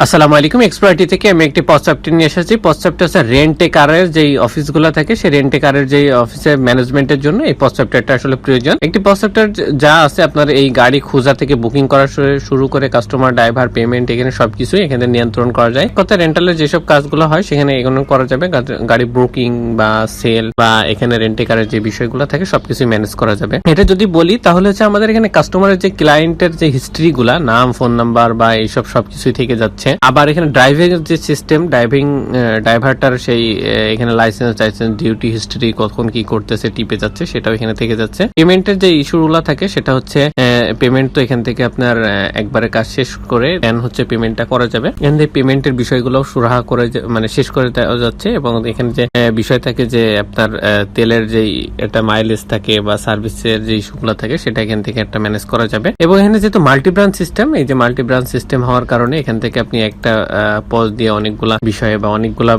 আসসালামু আলাইকুম এক্সপার্টি থেকে আমি একটি পশ্চাপটি নিয়ে এসেছি। পশ্চাপটা হচ্ছে রেন্টে কারের যেই অফিসগুলো থাকে, সেই রেন্টে কারের যেই অফিসের ম্যানেজমেন্টের জন্য এই পশ্চাপটারটা আসলে প্রয়োজন। একটি পশ্চাপটার যা আছে, আপনার এই গাড়ি খোঁজা থেকে বুকিং করা শুরু করে কাস্টমার ড্রাইভার পেমেন্ট এখানে সবকিছুই এখানে নিয়ন্ত্রণ করা যায়। কথা রেন্টালের যেসব কাজগুলো হয়, সেখানে এগুলো করা যাবে। গাড়ি বুকিং বা সেল বা এখানে রেন্টে কারের যে বিষয়গুলো থাকে সবকিছু ম্যানেজ করা যাবে। এটা যদি বলি, তাহলে হচ্ছে আমাদের এখানে কাস্টমারের যে ক্লায়েন্টের যে হিস্ট্রি গুলা নাম ফোন নাম্বার বা এইসব সবকিছুই থেকে যাচ্ছে। আবার এখানে ড্রাইভিং এর যে সিস্টেম ড্রাইভিং ড্রাইভারটার সেই এখানে লাইসেন্স লাইসেন্স ডিউটি হিস্ট্রি কখন কি করতেছে, টিপে যাচ্ছে, সেটাও এখানে থেকে যাচ্ছে। পেমেন্টের যে ইস্যুগুলো থাকে, সেটা হচ্ছে পেমেন্ট তো এখান থেকে আপনার একবারে কাজ শেষ করে দেন হচ্ছে পেমেন্টটা করা যাবে। এখান থেকে পেমেন্টের বিষয়গুলো সুরাহা করে মানে শেষ করে দেওয়া যাচ্ছে এবং এখানে যে বিষয় থাকে যে, আপনার তেলের যেই একটা মাইলেজ থাকে বা সার্ভিসের যে ইস্যুগুলো থাকে, সেটা এখান থেকে একটা ম্যানেজ করা যাবে। এবং এখানে যেহেতু মাল্টি ব্রাঞ্চ সিস্টেম এই যে মাল্টি ব্রাঞ্চ সিস্টেম হওয়ার কারণে এখান থেকে আপনি একটা পজ দিয়ে অনেকগুলা বিষয়ে বা অনেকগুলা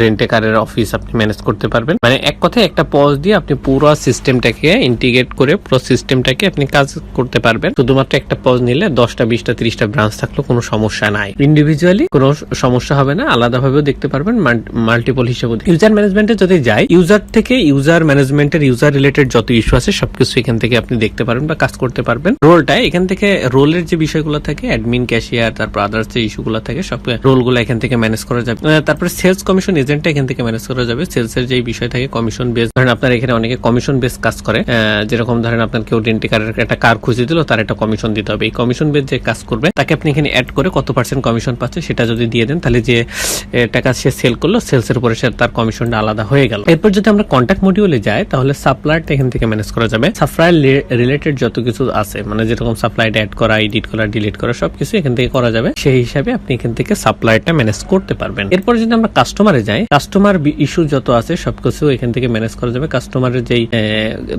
রেন্টে কারের অফিস আপনি ম্যানেজ করতে পারবেন। মানে এক কথায় একটা পজ দিয়ে আপনি পুরো সিস্টেমটাকে ইন্টিগ্রেট করে পুরো সিস্টেমটাকে আপনি কাজ করতে পারবেন। শুধুমাত্র একটা পজ নিলে দশটা, বিশটা, ত্রিশটা ব্রাঞ্চ থাকলেও কোনো সমস্যা নাই। ইন্ডিভিজুয়ালি কোনো সমস্যা হবে না, আলাদাভাবেও দেখতে পারবেন মাল্টিপল হিসেবে ইউজার ম্যানেজমেন্টে যদি যাই ইউজার থেকে ইউজার ম্যানেজমেন্টের ইউজার রিলেটেড যত ইস্যু আছে, সবকিছু এখান থেকে আপনি দেখতে পারবেন বা কাজ করতে পারবেন। রোলটা এখান থেকে রোলের যে বিষয়গুলো থাকে অ্যাডমিন ক্যাশিয়ার তারপর আদার্স যে ইস্যুগুলো থাকে, সব রোলগুলো এখান থেকে ম্যানেজ করা যাবে। তারপরে সেলস কমিশন এজেন্টটা এখান থেকে ম্যানেজ করা যাবে। সেলস এর যে বিষয় থাকে, কমিশন বেস ধরেন আপনার এখানে অনেকে কমিশন বেস কাজ করে। যেরকম ধরেন আপনার কেউ রেন্টি কারের একটা কার খুঁজে দিল, তার একটা কমিশন দিতে হবে। এই কমিশন বেস যে কাজ করবে, তাকে আপনি এখানে অ্যাড করে কত পার্সেন্ট কমিশন পাচ্ছে সেটা যদি দিয়ে দেন, তাহলে যে টাকা সে সেল করল সেলস এর উপরে সে তার কমিশনটা আলাদা হয়ে গেল। এরপর যদি আমরা কন্ট্যাক্ট মডিউলে যাই, তাহলে সাপ্লায়ারটা এখান থেকে ম্যানেজ করা যাবে। সাপ্লায়ার রিলেটেড যত কিছু আছে মানে যেরকম সাপ্লাইটা অ্যাড করা এডিট করা ডিলিট করা, সবকিছু এখান থেকে করা যাবে। সেই হিসাবে আপনি এখান থেকে সাপ্লাইটা ম্যানেজ করতে পারবেন। এরপরে যদি আমরা কাস্টমারে যাই, কাস্টমার ইস্যু যত আছে, সবকিছু এখান থেকে ম্যানেজ করা যাবে। কাস্টমারের যেই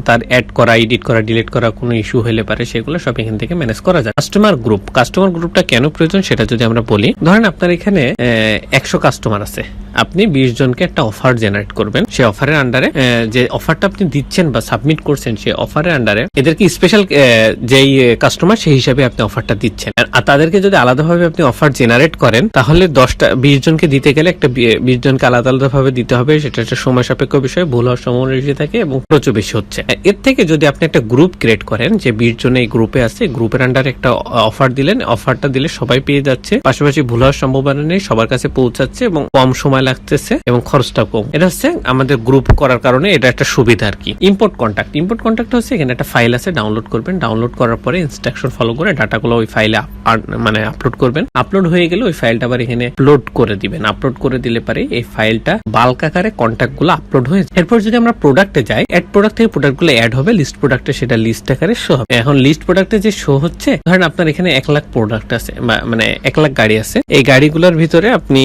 তার অ্যাড করা এডিট করা ডিলিট করা কোনো ইস্যু হলে পারে, সেগুলো সব এখান থেকে ম্যানেজ করা যায়। কাস্টমার গ্রুপ কাস্টমার গ্রুপটা কেন প্রয়োজন সেটা যদি আমরা বলি। ধরেন আপনার এখানে একশো কাস্টমার আছে। আপনি বিশ জনকে একটা অফার জেনারেট করবেন। সেই অফারের আন্ডারে যে অফারটা আপনি দিচ্ছেন বা সাবমিট করছেন, সেই অফারের আন্ডারে এদেরকে স্পেশাল যেই কাস্টমার সেই হিসাবে আপনি অফারটা দিচ্ছেন। আর তাদেরকে যদি আলাদাভাবে আপনি অফার জেনারেট করেন, তাহলে দশটা, বিশ জনকে দিতে গেলে একটা বিশ জনকে আলাদা আলাদা ভাবে দিতে হবে। সেটা একটা সময় সাপেক্ষ বিষয়, ভুল হওয়ার সম্ভাবনা বেশি থাকে এবং প্রচুর বেশি হচ্ছে। এর থেকে যদি আপনি একটা গ্রুপ ক্রিয়েট করেন, যে বিশ জন এই গ্রুপে আছে গ্রুপের আন্ডারে একটা অফার দিলেন অফারটা দিলে সবাই পেয়ে যাচ্ছে। পাশাপাশি ভুল হওয়ার সম্ভাবনা নেই, সবার কাছে পৌঁছাচ্ছে এবং কম সময় লাগতেছে এবং খরচটা কম। এটা হচ্ছে আমাদের গ্রুপ করার কারণে এটা একটা সুবিধা আর কি। ইম্পোর্ট কন্ট্যাক্ট ইম্পোর্ট কন্ট্যাক্ট হচ্ছে এখানে একটা ফাইল আছে ডাউনলোড করবেন। ডাউনলোড করার পরে ইনস্ট্রাকশন ফলো করে ডাটাগুলো ওই ফাইলে মানে আপলোড করবেন। আপলোড হয়ে গেলে ওই ফাইলটা আবার এখানে আপলোড করে দিবেন। আপলোড করে দিলে পারে এই ফাইলটা বাল্ক আকারে কন্ট্যাক্টগুলো আপলোড হয়ে। এরপর যদি আমরা প্রোডাক্টে যাই অ্যাড প্রোডাক্ট থেকে প্রোডাক্টগুলো অ্যাড হবে লিস্ট প্রোডাক্টে সেটা লিস্ট আকারে শো হবে। এখন লিস্ট প্রোডাক্টে যে শো হচ্ছে, ধরেন আপনার এখানে এক লাখ প্রোডাক্ট আছে মানে এক লাখ গাড়ি আছে। এই গাড়িগুলোর ভিতরে আপনি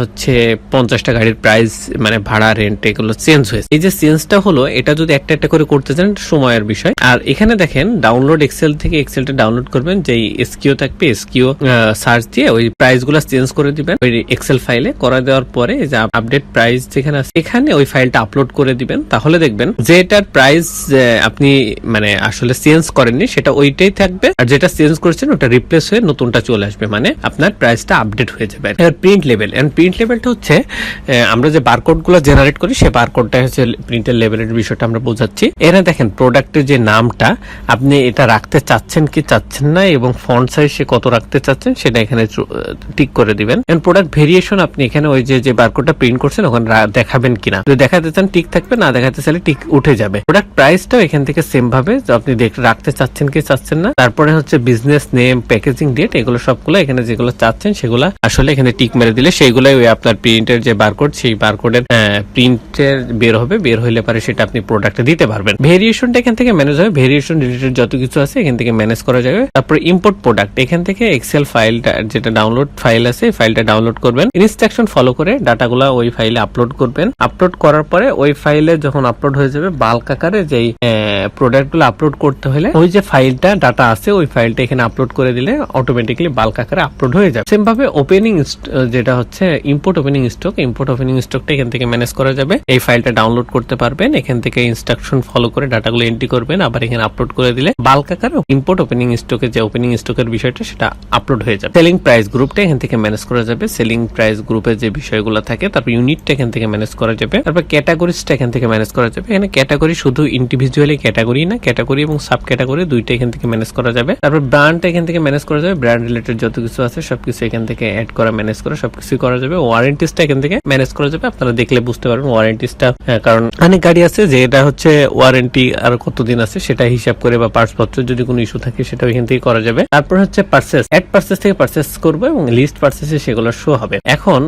হচ্ছে পঞ্চাশটা গাড়ির প্রাইস মানে ভাড়া রেন্ট এগুলো চেঞ্জ হয়েছে। এই যে চেঞ্জটা হলো, এটা যদি একটা একটা করে করতে চান, সময়ের বিষয়। আর এখানে দেখেন ডাউনলোড এক্সেল থেকে এক্সেলটা ডাউনলোড করবেন, যেই এসকিউ থাকবে এসকিউ সার্চ দিয়ে ওই প্রাইসগুলো চেঞ্জ করে দিবেন। ওই এক্সেল ফাইলে করে দেওয়ার পরে যে আপডেট প্রাইস যেখানে আছে, এখানে ওই ফাইলটা আপলোড করে দিবেন। তাহলে দেখবেন যে এটার প্রাইস আপনি মানে আসলে চেঞ্জ করেননি, সেটা ওইটাই থাকবে। আর যেটা চেঞ্জ করেছেন, ওটা রিপ্লেস হয়ে নতুনটা চলে আসবে। মানে আপনার প্রাইসটা আপডেট হয়ে যাবে। প্রিন্ট লেভেল এন্ড প্রিন্ট লেভেলটা হচ্ছে আমরা যে বারকোডগুলো জেনারেট করি সেই বারকোডটা হচ্ছে প্রিন্টের লেভেলের বিষয়টা আমরা বোঝাচ্ছি। এরা দেখেন প্রোডাক্টের যে নামটা, আপনি এটা রাখতে চাচ্ছেন কি চাচ্ছেন না এবং ফন্ট সাইজ সে কত রাখতে চাচ্ছেন, সেটা এখানে টিক করে দিবেন। এন্ড প্রোডাক্ট ভেরিয়েশন আপনি এখানে ওই যে যে বারকোডটা প্রিন্ট করছেন, ওখানে দেখাবেন কিনা। যদি দেখাতে চান টিক থাকবে, না দেখাতে চাইলে টিক উঠে যাবে। প্রোডাক্ট প্রাইসটাও এখান থেকে সেম ভাবে আপনি রাখতে চাচ্ছেন কি চাচ্ছেন না। তারপরে হচ্ছে বিজনেস নেম প্যাকেজিং ডেট এগুলো সবগুলো এখানে যেগুলো চাচ্ছেন, সেগুলো আসলে এখানে টিক মেরে দিলে সেইগুলোই ওই আপনার প্রিন্টের যে বারকোড সেই বারকোডের প্রিন্টের বের হবে, বের হইলে পারে সেটা আপনি প্রোডাক্টে দিতে পারবেন। ভেরিয়েশনটা এখান থেকে ম্যানেজ হবে ভেরিয়েশন রিলেটেড যত কিছু আছে এখান থেকে ম্যানেজ করা যাবে। তারপরে ইম্পোর্ট প্রোডাক্ট এখান থেকে এক্সেল ফাইলটা যেটা ডাউনলোড ফাইল আছে ফাইলটা ডাউনলোড করবেন। ইনস্ট্রাকশন ফলো করে ডাটাগুলো ওই ফাইলে আপলোড করবেন। আপলোড করার পরে ওই ফাইলে যখন আপলোড হয়ে যাবে বাল্ক আকারে যেই প্রোডাক্টগুলো আপলোড করতে হলে ওই যে ফাইলটা ডাটা আছে, ওই ফাইলটা এখানে আপলোড করে দিলে অটোমেটিকলি বাল্ক আকারে আপলোড হয়ে যাবে। সেম ভাবে ওপেনিং যেটা হচ্ছে import opening opening stock import opening স্টকটা এখান থেকে ম্যানেজ করা যাবে। এই ফাইলটা ডাউনলোড করতে পারবেন, এখান থেকে ইনস্ট্রাকশন ফলো করে ডাটাগুলো এন্ট্রি করবেন, আবার এখানে আপলোড করে দিলে বাল্ক আকারে ইম্পোর্ট ওপেনিং স্টকের যে ওপেনিং স্টকের বিষয়টা সেটা আপলোড হয়ে যাবে। সেলিং প্রাইস গ্রুপটা এখান থেকে ম্যানেজ করা যাবে। সেলিং প্রাইস গ্রুপের যে বিষয়গুলো থাকে, তারপর ইউনিটটা এখান থেকে ম্যানেজ করা যাবে। তারপর ক্যাটাগরিজটা এখান থেকে ম্যানেজ করা যাবে। এখানে ক্যাটাগরি শুধু ইন্ডিভিজুয়ালি ক্যাটাগরি না ক্যাটাগরি এবং সাব ক্যাটাগরি দুইটা এখান থেকে ম্যানেজ করা যাবে। তারপর ব্র্যান্ডটা এখান থেকে ম্যানেজ করা যাবে। ব্র্যান্ড রিলেটেড যত কিছু আছে, সবকিছু এখান থেকে অ্যাড করা ম্যানেজ করা সবকিছু করা যাবে। ওয়ারেন্টিসটা এখান থেকে ম্যানেজ করা যাবে। আপনারা দেখলে বুঝতে পারবেন ওয়ারেন্টিসটা কারণ অনেক গাড়ি আছে যে এটা হচ্ছে ওয়ারেন্টি আর কতদিন আছে সেটা হিসাব করে বা পার্টস পত্র যদি কোনো ইস্যু থাকে সেটা এখান থেকে করা যাবে। তারপর হচ্ছে পার্সেস অ্যাড পার্সেস থেকে পার্সেস করব এবং লিস্ট পার্সেসে সেগুলো শো হবে। এখন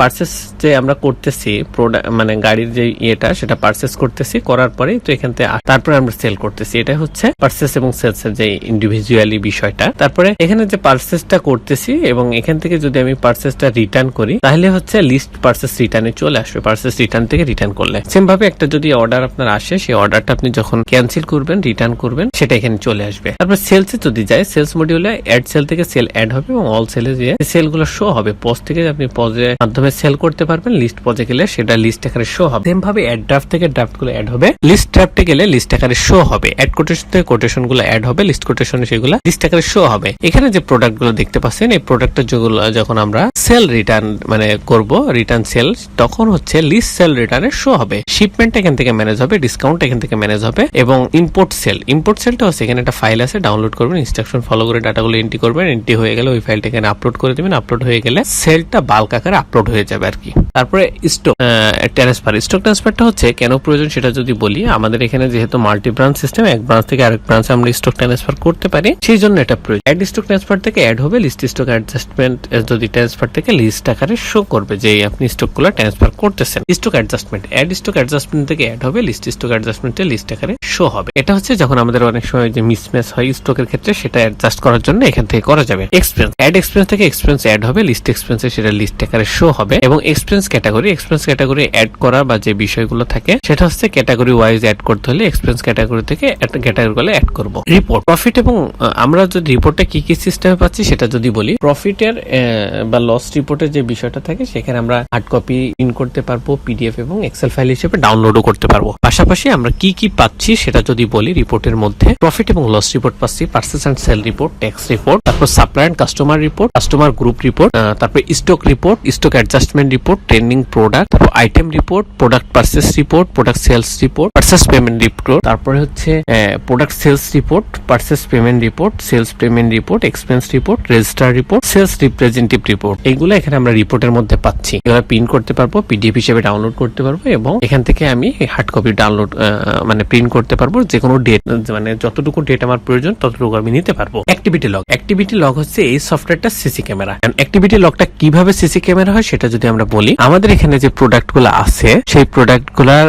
পার্সেস যে আমরা করতেছি প্রোডাক্ট মানে গাড়ির যে ইয়েটা, সেটা পার্সেস করতেছি, করার পরে তো এখান থেকে তারপরে আমরা সেল করতেছি। এটা হচ্ছে পার্সেস এবং সেলস এর যে ইন্ডিভিজুয়ালি বিষয়টা। তারপরে এখানে যে পার্সেসটা করতেছি এবং এখান থেকে যদি আমি পার্সেসটা রিটার্ন করি, তাহলে হচ্ছে লিস্ট পার্সেস রিটার্নে চলে আসবে। পার্সেস রিটার্ন থেকে রিটার্ন করলে। সেম ভাবে একটা যদি অর্ডার আপনার আসে, সেই অর্ডারটা আপনি যখন ক্যান্সেল করবেন রিটার্ন করবেন, সেটা এখানে চলে আসবে। তারপর সেলসে যদি যায় সেলস মডিউলে অ্যাড সেল থেকে সেল অ্যাড হবে এবং অল সেলে যে সেলগুলো শো হবে। পজ থেকে আপনি পজের মাধ্যমে সেল করতে পারবেন। লিস্ট পজে গেলে সেটা লিস্ট আকারে শো হবে। সেম ভাবে অ্যাড ড্রাফট থেকে ড্রাফটগুলো অ্যাড হবে। লিস্ট ড্রাফটে গেলে লিস্ট আকারে শো হবে। অ্যাড কোটেশন থেকে কোটেশনগুলো অ্যাড হবে। লিস্ট কোটেশনে সেগুলো লিস্ট আকারে শো হবে। এখানে যে প্রোডাক্টগুলো দেখতে পাচ্ছেন, এই প্রোডাক্টের যেগুলো, যখন আমরা সেল রিটার্ন মানে করব রিটার্ন সেল তখন হচ্ছে লিস্ট সেল রিটার্নে শো হবে। শিপমেন্ট এখান থেকে ম্যানেজ হবে ডিসকাউন্ট এখান থেকে ম্যানেজ হবে এবং ইম্পোর্ট সেল ইম্পোর্ট সেলটা হচ্ছে এখানে একটা ফাইল আছে ডাউনলোড করবেন ইনস্ট্রাকশন ফলো করে ডাটাগুলো এন্ট্রি করবেন এন্ট্রি হয়ে গেলে ওই ফাইলটা এখানে আপলোড করে দেবেন। আপলোড হয়ে গেলে সেলটা বাল্ক আকারে আপলোড হয়ে যাবে আর কি। তারপরে স্টক ট্রান্সফার স্টক ট্রান্সফারটা হচ্ছে কেন প্রয়োজন সেটা যদি বলি, আমাদের এখানে যেহেতু মাল্টি ব্রাঞ্চ সিস্টেম এক ব্রাঞ্চ থেকে আরেক ব্রাঞ্চে আমরা স্টক ট্রান্সফার করতে পারি, সেই জন্য এটা প্রয়োজন। অ্যাড স্টক ট্রান্সফার থেকে অ্যাড হবে লিস্ট স্টক অ্যাডজাস্টমেন্ট যদি ট্রান্সফার থেকে লিস্ট আকারে শো করবে যে আপনি স্টকগুলো ট্রান্সফার করতেছেন। Stock adjustment add stock adjustment থেকে অ্যাড হবে লিস্ট স্টক অ্যাডজাস্টমেন্টে লিস্ট আকারে শো হবে। এটা হচ্ছে যখন আমাদের অনেক সময় যে মিসম্যাচ হয় স্টকের ক্ষেত্রে, সেটা অ্যাডজাস্ট করার জন্য এখান থেকে করা যাবে। এক্সপেন্স অ্যাড এক্সপেন্স থেকে এক্সপেন্স অ্যাড হবে লিস্ট এক্সপেন্সে সেটা লিস্ট আকারে শো হবে এবং expense category expense category add করা বা যে বিষয়গুলো থাকে, সেটা হচ্ছে ক্যাটাগরি ওয়াইজ অ্যাড করতে হলে এক্সপেন্স ক্যাটাগরি থেকে ক্যাটাগরি গুলো অ্যাড করব। রিপোর্ট প্রফিট এবং আমরা যদি রিপোর্টটা কি কি সিস্টেমে পাচ্ছি সেটা যদি বলি প্রফিটের বা লস রিপোর্টের যে বিষয়টা থাকে, সেখানে আমরা হার্ড কপি ইন করতে পারব পিডিএফ এবং এক্সেল ফাইল হিসেবে ডাউনলোডও করতে পারব। পাশাপাশি আমরা কি কি পাচ্ছি সেটা যদি বলি রিপোর্টের মধ্যে প্রফিট এবং লস রিপোর্ট পাচ্ছি purchase and sale report tax report তারপর supply and customer report customer group report তারপর stock report stock adjustment report trending product item report product purchase report product sales report purchase payment report তারপরে হচ্ছে product sales report purchase payment report sales payment report expense report register report sales representative report এগুলো এখানে আমরা রিপোর্টের মধ্যে পাচ্ছি। এগুলো print করতে পারব পিডিএফ হিসেবে ডাউনলোড করতে পারব এবং এখান থেকে আমি হার্ড কপি ডাউনলোড মানে প্রিন্ট করতে পারব যে কোনো ডেট মানে যতটুকু ডেট আমার প্রয়োজন ততটুকু আমি নিতে পারব। অ্যাক্টিভিটি লগ অ্যাক্টিভিটি লগ হচ্ছে এই সফটওয়্যারটা সিসি ক্যামেরা অ্যাক্টিভিটি লগটা কীভাবে সিসি ক্যামেরা হয় সেটা যদি আমরা বলি, আমাদের এখানে যে প্রোডাক্টগুলো আছে, সেই প্রোডাক্টগুলার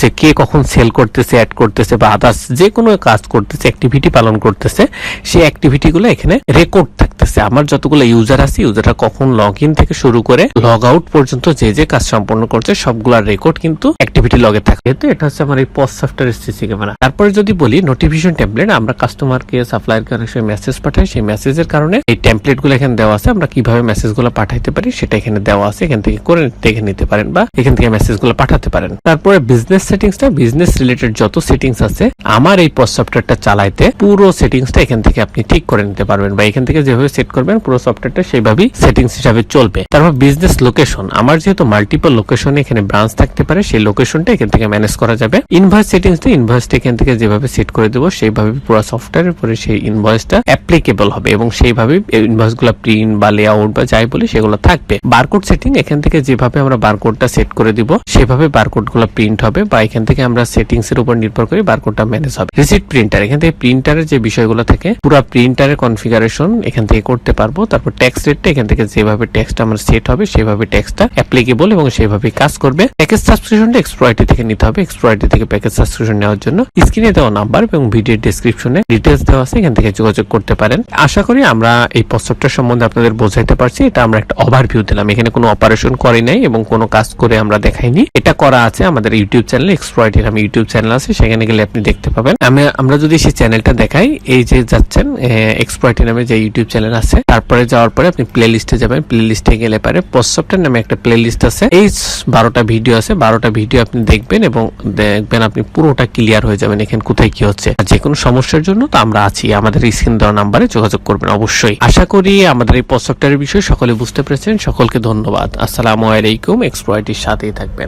যে কে কখন সেল করতেছে অ্যাড করতেছে বা আদার্স যে কোনো কাজ করতেছে অ্যাক্টিভিটি পালন করতেছে, সেই অ্যাক্টিভিটি গুলো এখানে রেকর্ড থাকতেছে আমার যতগুলো ইউজার আছে ইউজাররা কখন লগ থেকে শুরু করে লগ আউট পর্যন্ত যে যে কাজ সম্পন্ন করছে সবগুলার রেকর্ড কিন্তু অ্যাক্টিভিটি লগে থাকে। যেহেতু এটা হচ্ছে আমার এই পস সফটওয়্যার সিসি ক্যামেরা তারপরে যদি বলি নোটিফিকেশন টেমপ্লেট আমরা কাস্টমারকে সাপ্লায়ারকে অনেক সময় মেসেজ পাঠাই। সেই মেসেজের কারণে এই টেমপ্লেটগুলো এখানে দেওয়া আছে। আমরা কীভাবে মেসেজগুলো পাঠাইতে পারি, সেটা এখানে দেওয়া আছে। এখান থেকে করে দেখে নিতে পারেন বা এখান থেকে মেসেজগুলো পাঠাতে পারেন। তারপরে বিজনেস সেটিংসটা বিজনেস রিলেটেড যত সেটিংস আছে, আমার এই পস সফটওয়্যারটা চালাইতে পুরো সেটিংসটা এখান থেকে আপনি ঠিক করে নিতে পারবেন বা এখান থেকে যেভাবে সেট করবেন, পুরো সফটওয়্যারটা সেইভাবেই সেটিংস হিসাবে চলবে। তারপর বিজনেস লোকেশন আমার যেহেতু মাল্টিপল লোকেশনে এখানে ব্রাঞ্চ থাকতে পারে, সেই লোকেশনটা এখান থেকে ম্যানেজ করা যাবে। ইনভয়েস সেটিংস তো ইনভয়েসটা এখান থেকে যেভাবে সেট করে দেবো, সেইভাবে পুরো সফটওয়্যারের উপরে সেই ইনভয়েসটা অ্যাপ্লিকেবল হবে এবং সেইভাবে ইনভয়েসগুলো প্রিন্ট বা লেআউট বা যাই বলি সেগুলো থাকবে। বারকোড সেটিং এখান থেকে যেভাবে আমরা বারকোডটা সেট করে দিব, সেভাবে বারকোডগুলো প্রিন্ট হবে বা এখান থেকে আমরা সেটিংস এর উপর নির্ভর করে বারকোডটা ম্যানেজ হবে। রিসিট প্রিন্টার এখান থেকে প্রিন্টারের যে বিষয়গুলো থাকে, পুরো প্রিন্টারের কনফিগারেশন এখান থেকে করতে পারব। তারপর ট্যাক্স রেটটা এখান থেকে যেভাবে ট্যাক্সটা আমার সেট হবে, সেভাবে ট্যাক্সটা অ্যাপ্লিকেবল এবং সেভাবে কাজ করবে। প্যাকেজ সাবস্ক্রিপশনটা এক্সপ্লয়টি থেকে নিতে হবে। এক্সপ্লয়টি থেকে প্যাকেজ সাবস্ক্রিপশন নেওয়ার জন্য স্ক্রিনে দেওয়া নাম্বার এবং ভিডিওর ডেসক্রিপশনে ডিটেলস দেওয়া আছে। এখান থেকে যোগাযোগ করতে পারেন। আশা করি আমরা এই প্রস্তাবটা সম্বন্ধে আপনাদের বোঝাইতে পারছি। এটা আমরা একটা ওভারভিউ দিলাম। এখানে কোনো অপারেশন করি নাই এবং কোনো কাজ করে আমরা দেখাইনি। এটা করা আছে আমাদের ইউটিউব চ্যানেলে। এক্সপ্লয়েটের আমি ইউটিউব চ্যানেল আছে। সেখানে গেলে আপনি দেখতে পাবেন। আমি, আমরা যদি সেই চ্যানেলটা দেখাই, এই যে যাচ্ছেন এক্সপ্লয়েটের নামে যে ইউটিউব চ্যানেল আছে। তারপরে যাওয়ার পরে আপনি প্লে লিস্টে যাবেন। প্লে লিস্টে গেলে পারে পোস্ট সফটওয়্যার নামে একটা প্লে লিস্ট আছে। এই বারোটা ভিডিও আছে। বারোটা ভিডিও আপনি দেখবেন এবং দেখবেন আপনি পুরোটা ক্লিয়ার হয়ে যাবেন এখানে কোথায় কি হচ্ছে। আর যে কোনো সমস্যার জন্য তো আমরা আছি। আমাদের স্ক্রিন দেওয়া নাম্বারে যোগাযোগ করবেন অবশ্যই। আশা করি আমাদের এই পোস্ট সফটওয়্যারের বিষয়ে সকলে বুঝতে পেরেছেন। সকলকে ধন্যবাদ। আসসালামু আলাইকুম। এক্সপ্লয়েটির সাথেই থাকবেন।